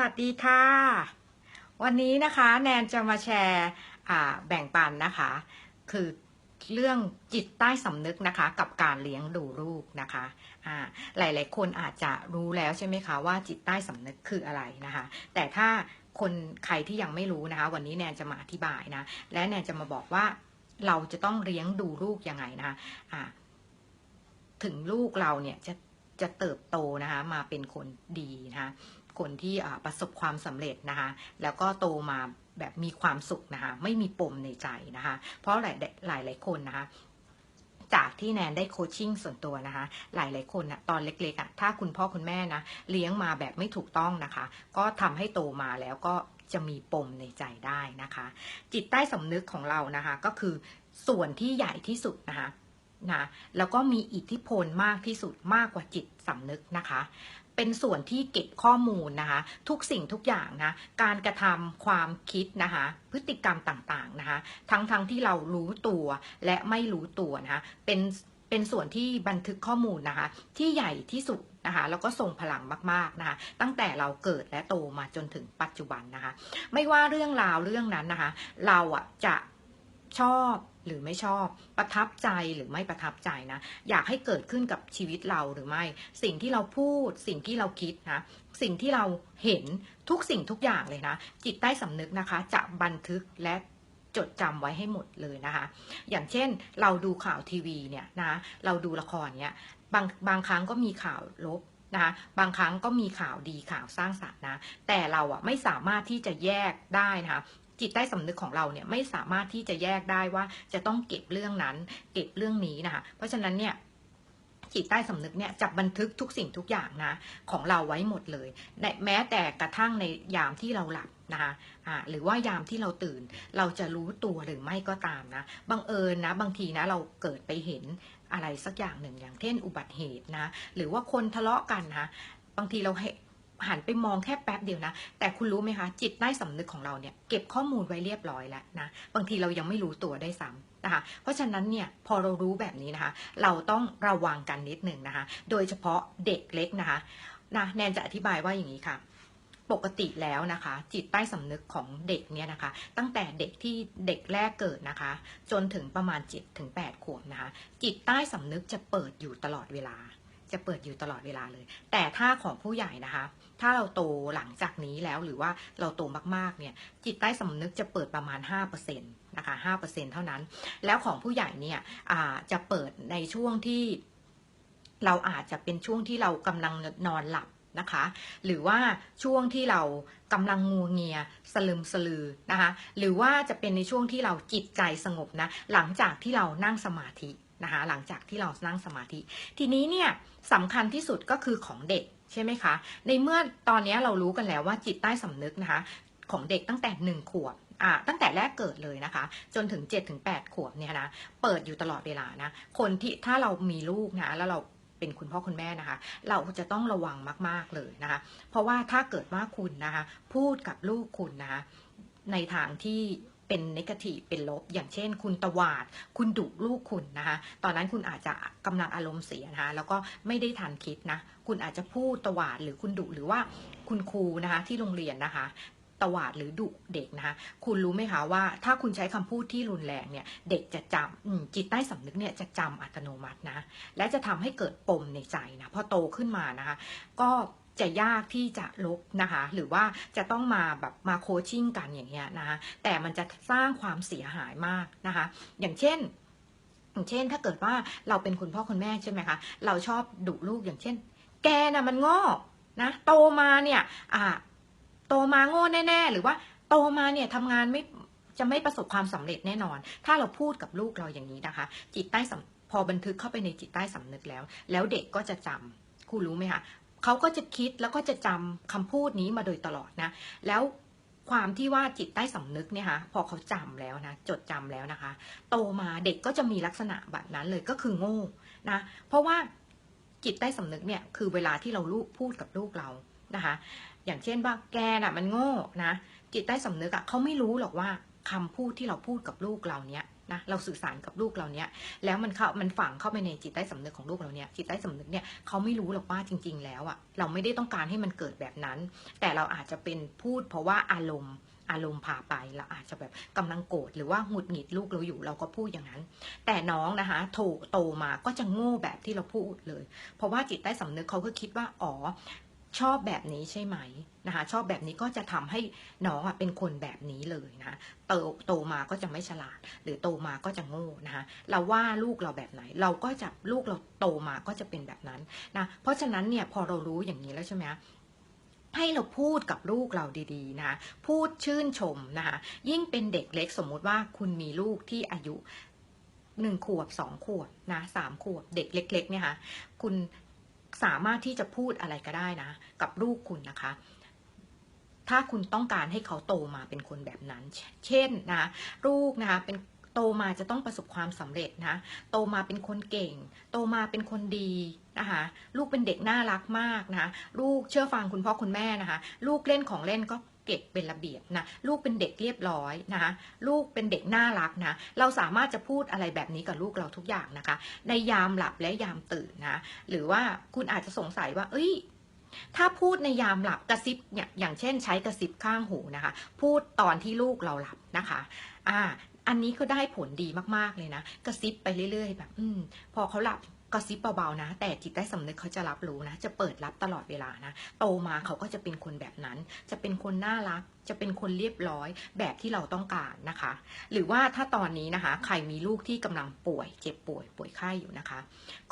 วัสดีค่ะ วันนี้นะคะแนนจะมาแชร์แบ่งปันนะคะ คือเรื่องจิตใต้สำนึกนะคะ กับการเลี้ยงดูลูกนะคะอ่าหลาย ๆ คนอาจจะรู้แล้วใช่ไหมคะว่าจิตใต้สำนึกคืออะไรนะคะ แต่ถ้าคนใครที่ยังไม่รู้นะคะ วันนี้แนนจะมาอธิบายนะ และแนนจะมาบอกว่าเราจะต้องเลี้ยงดูลูกยังไงนะคะถึงลูกเราเนี่ยจะจะเติบโตนะคะ มาเป็นคนดีนะคะ คนที่ประสบความสำเร็จนะคะแล้วก็โตมาแบบมีความสุขนะคะไม่มีปมในใจนะคะเพราะหลายหลายหลายคนนะคะจากที่แนนได้โคชชิ่งส่วนตัวนะคะ หลายหลายคนนะตอนเล็กๆอะถ้าคุณพ่อคุณแม่นะเลี้ยงมาแบบไม่ถูกต้องนะคะ ก็ทำให้โตมาแล้วก็จะมีปมในใจได้นะคะ จิตใต้สำนึกของเรานะคะ ก็คือส่วนที่ใหญ่ที่สุดนะคะนะแล้วก็มีอิทธิพลมากที่สุดมากกว่าจิตสำนึกนะคะ เป็นส่วนที่เก็บข้อมูลนะคะ ทุกสิ่งทุกอย่างนะ การกระทำความคิดนะคะ พฤติกรรมต่างๆนะคะ ทั้งๆทที่เรารู้ตัวและไม่รู้ตัวนะคะ เป็นเป็นส่วนที่บันทึกข้อมูลนะคะ ที่ใหญ่ที่สุดนะคะแล้วก็ทรงพลังมากๆนะคะ ตั้งแต่เราเกิดและโตมาจนถึงปัจจุบันนะคะ ไม่ว่าเรื่องราวเรื่องนั้นนะคะ เราอะจะชอบ หรือไม่ชอบ ประทับใจหรือไม่ประทับใจนะ อยากให้เกิดขึ้นกับชีวิตเราหรือไม่ สิ่งที่เราพูด สิ่งที่เราคิดนะ สิ่งที่เราเห็นทุกสิ่งทุกอย่างเลยนะ จิตใต้สำนึกนะคะ จะบันทึกและจดจำไว้ให้หมดเลยนะคะ อย่างเช่นเราดูข่าวทีวีเนี่ยนะ เราดูละครเนี่ยบางบางครั้งก็มีข่าวลบนะคะบางครั้งก็มีข่าวดีข่าวสร้างสรรค์นะ แต่เราอะไม่สามารถที่จะแยกได้นะคะ จิตใต้สำนึกของเราเนี่ยไม่สามารถที่จะแยกได้ว่าจะต้องเก็บเรื่องนั้น เก็บเรื่องนี้นะคะเพราะฉะนั้นเนี่ยจิตใต้สำนึกเนี่ยจะบันทึกทุกสิ่งทุกอย่างนะของเราไว้หมดเลยแม้แต่กระทั่งในยามที่เราหลับนะคะอ่าหรือว่ายามที่เราตื่น เราจะรู้ตัวหรือไม่ก็ตามนะบังเอิญนะบางทีนะเราเกิดไปเห็นอะไรสักอย่างหนึ่งอย่างเช่นอุบัติเหตุนะหรือว่าคนทะเลาะกันนะบางทีเราเหันไปมองแค่แป๊บเดียวนะ แต่คุณรู้ไหมคะ จิตใต้สำนึกของเราเนี่ยเก็บข้อมูลไว้เรียบร้อยแล้วนะ บางทีเรายังไม่รู้ตัวได้ซ้ำนะคะ เพราะฉะนั้นเนี่ยพอเรารู้แบบนี้นะคะ เราต้องระวังกันนิดหนึ่งนะคะ โดยเฉพาะเด็กเล็กนะคะนะแนนจะอธิบายว่าอย่างนี้ค่ะปกติแล้วนะคะ จิตใต้สำนึกของเด็กเนี่ยนะคะ ตั้งแต่เด็กที่เด็กแรกเกิดนะคะ จนถึงประมาณ7ถึง8ขวบนะคะ จิตใต้สำนึกจะเปิดอยู่ตลอดเวลา จะเปิดอยู่ตลอดเวลาเลย แต่ถ้าของผู้ใหญ่นะคะ ถ้าเราโตหลังจากนี้แล้วหรือว่าเราโตมากๆเนี่ย จิตใต้สำนึกจะเปิดประมาณ 5%นะคะ5%เท่านั้น แล้วของผู้ใหญ่เนี่ยจะเปิดในช่วงที่เราอาจจะเป็นช่วงที่เรากำลังนอนหลับนะคะ หรือว่าช่วงที่เรากำลังงัวเงียสลึมสลือนะคะ หรือว่าจะเป็นในช่วงที่เราจิตใจสงบนะ หลังจากที่เรานั่งสมาธิ นะคะหลังจากที่เรานั่งสมาธิ ทีนี้เนี่ยสำคัญที่สุดก็คือของเด็กใช่ไหมคะ ในเมื่อตอนนี้เรารู้กันแล้วว่าจิตใต้สำนึกนะคะ ของเด็กตั้งแต่หนึ่งขวบตั้งแต่แรกเกิดเลยนะคะ จนถึง7จ็ถึงแขวบเนี่ยนะเปิดอยู่ตลอดเวลานะคนที่ถ้าเรามีลูกนะแล้วเราเป็นคุณพ่อคุณแม่นะคะ เราจะต้องระวังมาก ๆเลยนะคะ เพราะว่าถ้าเกิดว่าคุณนะคะ พูดกับลูกคุณนะคะในทางที่ เป็นนกาทีเป็นลบ อย่างเช่น คุณตวาด คุณดุลูกคุณนะคะ ตอนนั้นคุณอาจจะกำลังอารมณ์เสียนะคะแล้วก็ไม่ได้ทันคิดนะ คุณอาจจะพูดตวาดหรือคุณดุหรือว่าคุณครูนะคะที่โรงเรียนนะคะตวาดหรือดุเด็กนะคะคุณรู้ไหมคะว่าถ้าคุณใช้คำพูดที่รุนแรงเนี่ย เด็กจะจำจิตใต้สำนึกเนี่ยจะจำอัตโนมัตินะ และจะทำให้เกิดปมในใจนะพอโตขึ้นมานะคะ ก็ จะยากที่จะลบนะคะ หรือว่าจะต้องมาแบบมาโคชชิ่งกันอย่างเงี้ยนะคะแต่มันจะสร้างความเสียหายมากนะคะ อย่างเช่นอย่างเช่น ถ้าเกิดว่าเราเป็นคุณพ่อคุณแม่ใช่ไหมคะ เราชอบดุลูกอย่างเช่น แกน่ะมันโง่นะ โตมาเนี่ย อ่า โตมาโง่แน่ ๆ หรือว่าโตมาเนี่ยทำงานไม่จะไม่ประสบความสำเร็จแน่นอน ถ้าเราพูดกับลูกเราอย่างนี้นะคะ จิตใต้สำพอบันทึกเข้าไปในจิตใต้สำนึกแล้ว แล้วเด็กก็จะจำคุณรู้ไหมคะ เขาก็จะคิดแล้วก็จะจำคำพูดนี้มาโดยตลอดนะ แล้วความที่ว่าจิตใต้สำนึกเนี่ยคะพอเขาจำแล้วนะ จดจำแล้วนะคะ โตมาเด็กก็จะมีลักษณะแบบนั้นเลยก็คือโง่นะ เพราะว่าจิตใต้สำนึกเนี่ยคือเวลาที่เราลูกพูดกับลูกเรานะคะ อย่างเช่นว่าแกน่ะมันโง่นะ จิตใต้สำนึกอะเขาไม่รู้หรอกว่าคำพูดที่เราพูดกับลูกเราเนี้ย นะเราสื่อสารกับลูกเราเนี้ยแล้วมันเข้ามันฝังเข้าไปในจิตใต้สำนึกของลูกเราเนี่ยจิตใต้สำนึกเนี่ยเขาไม่รู้หรอกว่าจริง ๆ แล้วอะเราไม่ได้ต้องการให้มันเกิดแบบนั้น แต่เราอาจจะเป็นพูดเพราะว่าอารมณ์อารมณ์พาไปเราอาจจะแบบกำลังโกรธหรือว่าหงุดหงิดลูกเราอยู่เราก็พูดอย่างนั้น แต่น้องนะคะโตโตมาก็จะโง่แบบที่เราพูดเลย เพราะว่าจิตใต้สำนึกเขาก็คิดว่าอ๋อ ชอบแบบนี้ใช่ไหมนะคะชอบแบบนี้ก็จะทำให้น้องเป็นคนแบบนี้เลยนะคะโตโตมาก็จะไม่ฉลาด หรือโตมาก็จะโง่นะคะเราว่าลูกเราแบบไหน เราก็จะลูกเราโตมาก็จะเป็นแบบนั้นนะเพราะฉะนั้นเนี่ยพอเรารู้อย่างนี้แล้วใช่ไหมคะให้เราพูดกับลูกเราดีๆนะคะพูดชื่นชมนะคะยิ่งเป็นเด็กเล็กสมมุติว่าคุณมีลูกที่อายุหนึ่งขวบสองขวบนะสามขวบเด็กเล็กๆเนี่ยค่ะคุณ สามารถที่จะพูดอะไรก็ได้นะ กับลูกคุณนะคะ ถ้าคุณต้องการให้เขาโตมาเป็นคนแบบนั้น เช่นนะลูกนะคะเป็นโตมาจะต้องประสบความสำเร็จนะ โตมาเป็นคนเก่ง โตมาเป็นคนดีนะคะ ลูกเป็นเด็กน่ารักมากนะคะลูกเชื่อฟังคุณพ่อคุณแม่นะคะ ลูกเล่นของเล่นก็ เก็บเป็นระเบียบนะลูกเป็นเด็กเรียบร้อยนะคะลูกเป็นเด็กน่ารักนะเราสามารถจะพูดอะไรแบบนี้กับลูกเราทุกอย่างนะคะ ในยามหลับและยามตื่นนะหรือว่าคุณอาจจะสงสัยว่า เอ้ยถ้าพูดในยามหลับกระซิบเนี่ยอย่างเช่นใช้กระซิบข้างหูนะคะ พูดตอนที่ลูกเราหลับนะคะ อ่า อันนี้ก็ได้ผลดีมากๆเลยนะ กระซิบไปเรื่อย ๆ แบบ อืม พอเขาหลับกระซิบเบาๆนะ แต่จิตใต้สำนึกเขาจะรับรู้นะ จะเปิดรับตลอดเวลานะ โตมาเขาก็จะเป็นคนแบบนั้น จะเป็นคนน่ารัก จะเป็นคนเรียบร้อยแบบที่เราต้องการนะคะ หรือว่าถ้าตอนนี้นะคะ ใครมีลูกที่กำลังป่วย เจ็บป่วย ป่วยไข้อยู่นะคะ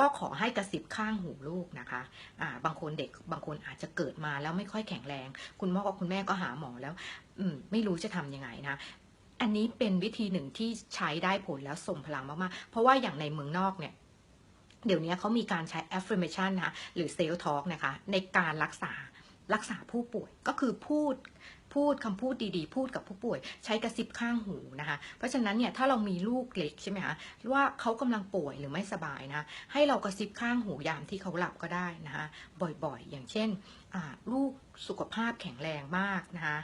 ก็ขอให้กระซิบข้างหูลูกนะคะอ่าบางคนเด็กบางคนอาจจะเกิดมาแล้วไม่ค่อยแข็งแรง คุณพ่อกับคุณแม่ก็หาหมอแล้ว อืมไม่รู้จะทำยังไงนะ อันนี้เป็นวิธีหนึ่งที่ใช้ได้ผลแล้วส่งพลังมากๆ เพราะว่าอย่างในเมืองนอกเนี่ยเดี๋ยวนี้เขามีการใช้ affirmation นะหรือ self talk นะคะ ในการรักษารักษาผู้ป่วยก็คือพูดพูดคำพูดดีๆ พูดกับผู้ป่วย ใช้กระซิบข้างหูนะคะ เพราะฉะนั้นเนี่ยถ้าเรามีลูกเล็กใช่ไหมคะว่าเขากำลังป่วยหรือไม่สบายนะะให้เรากระซิบข้างหูยามที่เขาหลับก็ได้นะคะบ่อยๆ อย่างเช่นลูกสุขภาพแข็งแรงมากนะคะ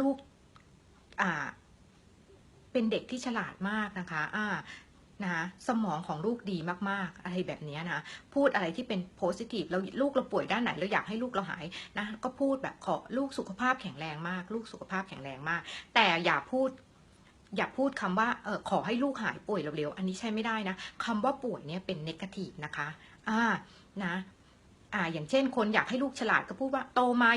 ลูก เป็นเด็กที่ฉลาดมากนะคะอ่านะคะสมองของลูกดีมากๆ อะไรแบบนี้นะ พูดอะไรที่เป็นโพสิทีฟเราลูกเราป่วยด้านไหนเราอยากให้ลูกเราหายนะ ก็พูดแบบขอลูกสุขภาพแข็งแรงมาก ลูกสุขภาพแข็งแรงมาก แต่อย่าพูด อย่าพูดคำว่าเออขอให้ลูกหายป่วยเร็วๆ อันนี้ใช่ไม่ได้นะคำว่าป่วยเนี่ยเป็นเนกาทีฟนะคะ อ่า นะ อ่า อย่างเช่น คนอยากให้ลูกฉลาดก็พูดว่าโตมา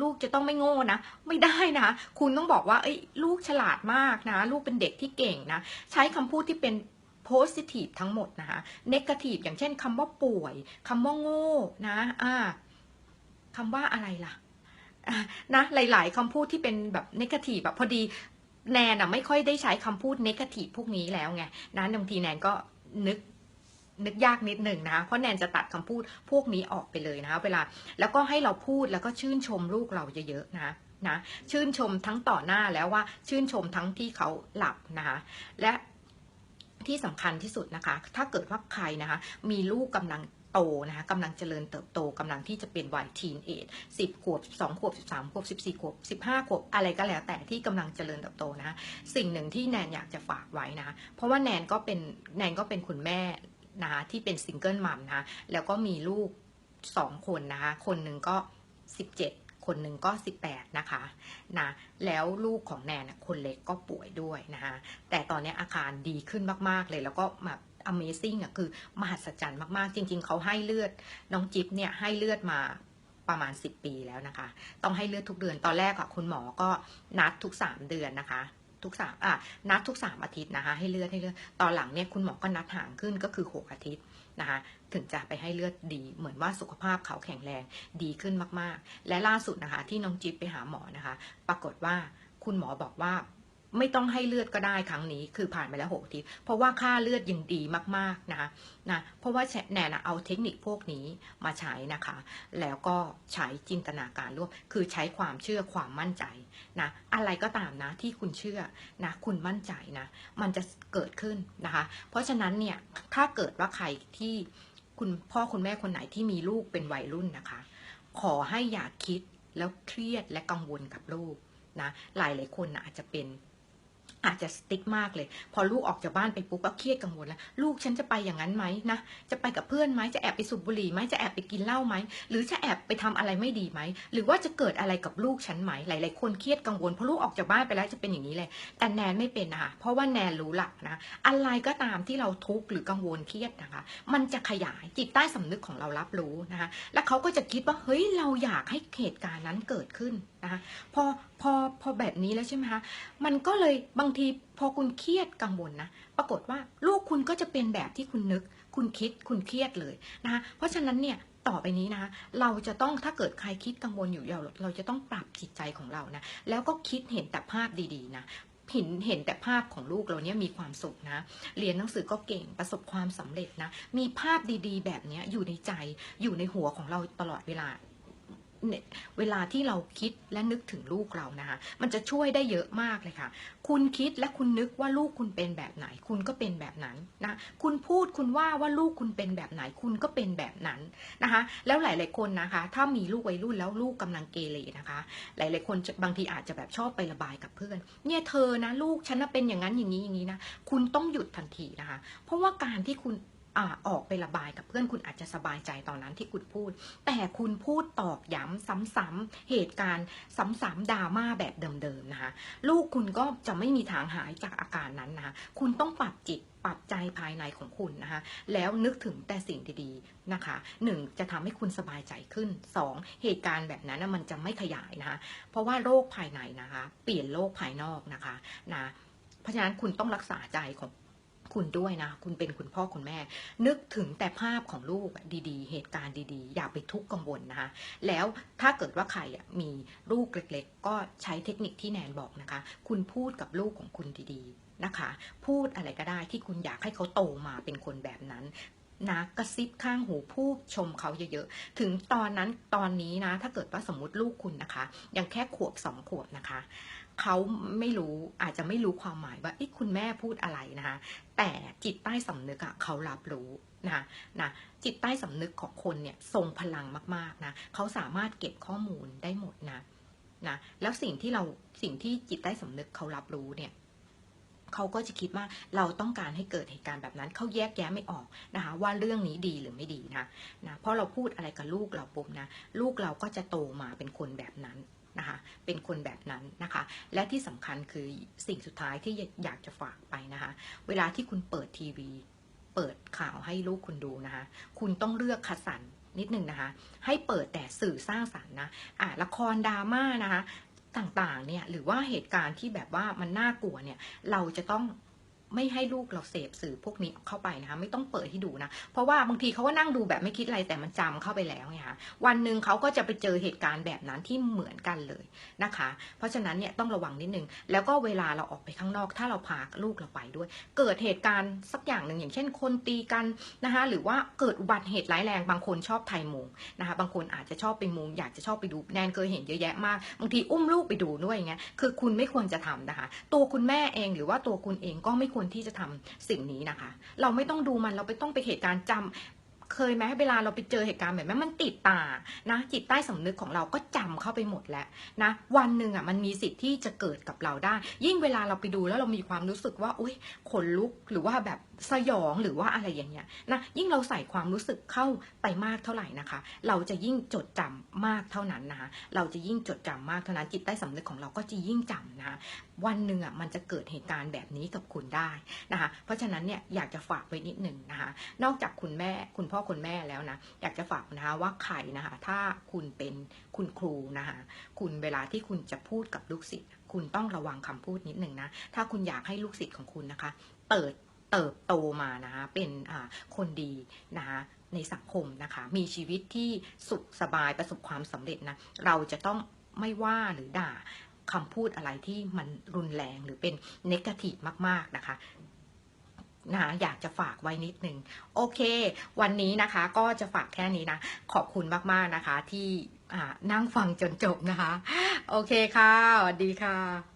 ลูกจะต้องไม่โง่นะ ไม่ได้นะ คุณต้องบอกว่าเอ้ยลูกฉลาดมากนะ ลูกเป็นเด็กที่เก่งนะ ใช้คำพูดที่เป็น positive ทั้งหมดนะคะ negative อย่างเช่นคำว่าป่วยคำว่าโง่นะอ่าคำว่าอะไรล่ะอะนะหลาย ๆคำพูดที่เป็นแบบ negative แบบพอดีแนนอะไม่ค่อยได้ใช้คำพูด negative พวกนี้แล้วไงนะบางทีแนนก็นึก นึกยากนิดหนึ่งนะคะเพราะแนนจะตัดคำพูดพวกนี้ออกไปเลยนะคะเวลาแล้วก็ให้เราพูดแล้วก็ชื่นชมลูกเราเยอะๆนะนะชื่นชมทั้งต่อหน้าแล้วว่าชื่นชมทั้งที่เขาหลับนะคะและที่สำคัญที่สุดนะคะ ถ้าเกิดว่าใครนะคะ มีลูกกำลังโตนะคะกำลังเจริญเติบโตกำลังที่จะเป็นวัยทีนเอจสิบขวบสองขวบสิบสามขวบสิบสี่ขวบสิบห้าขวบอะไรก็แล้วแต่ที่กำลังเจริญเติบโตนะะสิ่งหนึ่งที่แนนอยากจะฝากไว้นะะเพราะว่าแนนก็เป็นแนนก็เป็นคุณแม่ นะคะที่เป็นซิงเกิลมัมนะคะแล้วก็มีลูกสองคนนะคะ คนหนึ่งก็สิบเจ็ดคนหนึ่งก็สิบแปดนะคะนะแล้วลูกของแนนน่ะคนเล็กก็ป่วยด้วยนะคะแต่ตอนนี้อาการดีขึ้นมากๆเลย แล้วก็แบบ Amazing อะคือมหัศจรรย์มากๆ จริง ๆ เขาให้เลือดน้องจิ๊บเนี่ยให้เลือดมาประมาณ 10 ปีแล้วนะคะ ต้องให้เลือดทุกเดือนตอนแรกอะคุณหมอก็นัดทุก 3 เดือนนะคะ ทุกสามอะนัดทุกสามอาทิตย์นะคะ ให้เลือดให้เลือดตอนหลังเนี่ยคุณหมอก็นัดห่างขึ้นก็คือ 6 อาทิตย์นะคะถึงจะไปให้เลือดดีเหมือนว่าสุขภาพเขาแข็งแรงดีขึ้นมากๆ และล่าสุดนะคะที่น้องจิ๊บไปหาหมอนะคะ ปรากฏว่าคุณหมอบอกว่า ไม่ต้องให้เลือดก็ได้ครั้งนี้คือผ่านไปแล้วหกอาทิตย์เพราะว่าค่าเลือดยังดีมากๆนะคะนะเพราะว่าแนนนะเอาเทคนิคพวกนี้มาใช้นะคะ แล้วก็ใช้จินตนาการร่วม คือใช้ความเชื่อความมั่นใจนะอะไรก็ตามนะที่คุณเชื่อนะคุณมั่นใจนะมันจะเกิดขึ้นนะคะ เพราะฉะนั้นเนี่ยถ้าเกิดว่าใครที่คุณพ่อคุณแม่คนไหนที่มีลูกเป็นวัยรุ่นนะคะ ขอให้อย่าคิดแล้วเครียดและกังวลกับลูกนะหลายหลายคนนะอาจจะเป็น อาจจะสติ๊กมากเลย พอลูกออกจากบ้านไปปุ๊บก็เครียดกังวลแล้วลูกฉันจะไปอย่างนั้นไหมนะจะไปกับเพื่อนไหมจะแอบไปสูบบุหรี่ไหมจะแอบไปกินเหล้าไหมหรือจะแอบไปทำอะไรไม่ดีไหมหรือว่าจะเกิดอะไรกับลูกฉันไหมหลาย ๆ คนเครียดกังวลเพราะลูกออกจากบ้านไปแล้วจะเป็นอย่างนี้เลย แต่แนนไม่เป็นนะคะเพราะว่าแนนรู้หลักนะอะไรก็ตามที่เราทุกข์หรือกังวลเครียดนะคะ มันจะขยายจิตใต้สำนึกของเรารับรู้นะคะแล้วเขาก็จะคิดว่าเฮ้ยเราอยากให้เหตุการณ์นั้นเกิดขึ้นนะคะพอ พอพอแบบนี้แล้วใช่ไหมคะ มันก็เลยบางทีพอคุณเครียดกังวลนะ ปรากฏว่าลูกคุณก็จะเป็นแบบที่คุณนึก คุณคิด คุณเครียดเลยนะคะ เพราะฉะนั้นเนี่ยต่อไปนี้นะคะเราจะต้องถ้าเกิดใครคิดกังวลอยู่เราเราจะต้องปรับจิตใจของเรานะ แล้วก็คิดเห็นแต่ภาพดีๆนะเห็นเห็นแต่ภาพของลูกเราเนี่ยมีความสุขนะ เรียนหนังสือก็เก่งประสบความสำเร็จนะ มีภาพดีๆ แบบนี้อยู่ในใจอยู่ในหัวของเราตลอดเวลา เวลาที่เราคิดและนึกถึงลูกเรานะคะมันจะช่วยได้เยอะมากเลยค่ะ คุณคิดและคุณนึกว่าลูกคุณเป็นแบบไหน คุณก็เป็นแบบนั้นนะคุณพูดคุณว่าว่าลูกคุณเป็นแบบไหน คุณก็เป็นแบบนั้นนะคะ แล้วหลาย ๆ คนนะคะ ถ้ามีลูกวัยรุ่นแล้วลูกกำลังเกเรนะคะ หลาย ๆ คนบางทีอาจจะแบบชอบไประบายกับเพื่อน เนี่ยเธอนะลูกฉันเป็นอย่างนั้นอย่างนี้อย่างนี้นะคุณต้องหยุดทันทีนะคะ เพราะว่าการที่คุณ อ่าออกไประบายกับเพื่อนคุณอาจจะสบายใจตอนนั้นที่คุณพูด แต่คุณพูดตอกย้ำซ้ำๆเหตุการณ์ซ้ำๆดราม่าแบบเดิมๆนะคะลูกคุณก็จะไม่มีทางหายจากอาการนั้นนะคะคุณต้องปรับจิตปรับใจภายในของคุณนะคะ แล้วนึกถึงแต่สิ่งดีๆนะคะหนึ่งจะทำให้คุณสบายใจขึ้นสองเหตุการณ์แบบนั้นมันจะไม่ขยายนะคะ เพราะว่าโรคภายในนะคะ เปลี่ยนโรคภายนอกนะคะนะเพราะฉะนั้นคุณต้องรักษาใจของ คุณด้วยนะ คุณเป็นคุณพ่อคุณแม่ นึกถึงแต่ภาพของลูกดีๆ เหตุการณ์ดีๆ อย่าไปทุกข์กังวลนะคะ แล้วถ้าเกิดว่าใครมีลูกเล็ก ๆ ก็ใช้เทคนิคที่แนนบอกนะคะ คุณพูดกับลูกของคุณดีๆนะคะ พูดอะไรก็ได้ที่คุณอยากให้เขาโตมาเป็นคนแบบนั้นนะกระซิบข้างหูพูดชมเขาเยอะๆ ถึงตอนนั้นตอนนี้นะ ถ้าเกิดว่าสมมติลูกคุณนะคะ ยังแค่ขวบสองขวบนะคะ เขาไม่รู้อาจจะไม่รู้ความหมายว่าคุณแม่พูดอะไรนะคะแต่จิตใต้สำนึกอะเขารับรู้นะนะจิตใต้สำนึกของคนเนี่ยทรงพลังมากๆนะเขาสามารถเก็บข้อมูลได้หมดนะนะแล้วสิ่งที่เราสิ่งที่จิตใต้สำนึกเขารับรู้เนี่ยเขาก็จะคิดว่าเราต้องการให้เกิดเหตุการณ์แบบนั้นเขาแยกแยะไม่ออกนะคะว่าเรื่องนี้ดีหรือไม่ดีนะนะเพราะเราพูดอะไรกับลูกเราปุ๊บนะลูกเราก็จะโตมาเป็นคนแบบนั้น นะคะเป็นคนแบบนั้นนะคะ และที่สำคัญคือสิ่งสุดท้ายที่อยากจะฝากไปนะคะ เวลาที่คุณเปิดทีวี เปิดข่าวให้ลูกคุณดูนะคะ คุณต้องเลือกคัดสรรนิดนึงนะคะ ให้เปิดแต่สื่อสร้างสรรค์นะอะละครดราม่านะคะ ต่างๆเนี่ยหรือว่าเหตุการณ์ที่แบบว่ามันน่ากลัวเนี่ยเราจะต้อง ไม่ให้ลูกเราเสพสื่อพวกนี้เข้าไปนะคะ ไม่ต้องเปิดให้ดูนะ เพราะว่าบางทีเขาก็นั่งดูแบบไม่คิดอะไรแต่มันจำเข้าไปแล้วไงคะวันหนึ่งเขาก็จะไปเจอเหตุการณ์แบบนั้นที่เหมือนกันเลยนะคะ เพราะฉะนั้นเนี่ยต้องระวังนิดนึง แล้วก็เวลาเราออกไปข้างนอก ถ้าเราพาลูกเราไปด้วย เกิดเหตุการณ์สักอย่างหนึ่งอย่างเช่น คนตีกันนะคะ หรือว่าเกิดอุบัติเหตุร้ายแรงบางคนชอบไทยมุงนะคะ บางคนอาจจะชอบไปมุงอยากจะชอบไปดูแนนเคยเห็นเยอะแยะมากบางทีอุ้มลูกไปดูด้วยอย่างเงี้ยคือคุณไม่ควรจะทำนะคะ ตัวคุณแม่เองหรือว่าตัวคุณเองก็ไม่ควรที่จะทำสิ่งนี้นะคะ เราไม่ต้องดูมันเราไปต้องไปเหตุการณ์จำเคยไหมเวลาเราไปเจอเหตุการณ์แบบนั้นมันติดตานะ จิตใต้สำนึกของเราก็จำเข้าไปหมดแล้วนะ วันหนึ่งอะมันมีสิทธิ์ที่จะเกิดกับเราได้ ยิ่งเวลาเราไปดูแล้วเรามีความรู้สึกว่าอุ้ยขนลุกหรือว่าแบบสยองหรือว่าอะไรอย่างเงี้ยนะยิ่งเราใส่ความรู้สึกเข้าไปมากเท่าไหร่นะคะ เราจะยิ่งจดจำ มากเท่านั้นนะคะเราจะยิ่งจดจำมากเท่านั้นจิตใต้สำนึกของเราก็จะยิ่งจำนะคะวันหนึ่งอะมันจะเกิดเหตุการณ์แบบนี้กับคุณได้นะคะเพราะฉะนั้นเนี่ยอยากจะฝากไว้นิดหนึ่งนะคะนอกจากคุณแม่คุณพ่อคุณแม่แล้วนะอยากจะฝากนะคะว่าใครนะคะถ้าคุณเป็นคุณครูนะคะคุณเวลาที่คุณจะพูดกับลูกศิษย์คุณต้องระวังคำพูดนิดหนึ่งนะถ้าคุณอยากให้ลูกศิษย์ของคุณนะคะ เติดเติบโตมานะคะเป็นคนดีนะคะ ในสังคมนะคะ มีชีวิตที่สุขสบายประสบความสำเร็จนะเราจะต้องไม่ว่าหรือด่าคำพูดอะไรที่มันรุนแรงหรือเป็นเนกาทีฟมาก ๆ นะคะนะอยากจะฝากไว้นิดนึง โอเค วันนี้นะคะก็จะฝากแค่นี้นะ ขอบคุณมาก ๆ นะคะที่นั่งฟังจนจบนะคะ โอเคค่ะสวัสดีค่ะ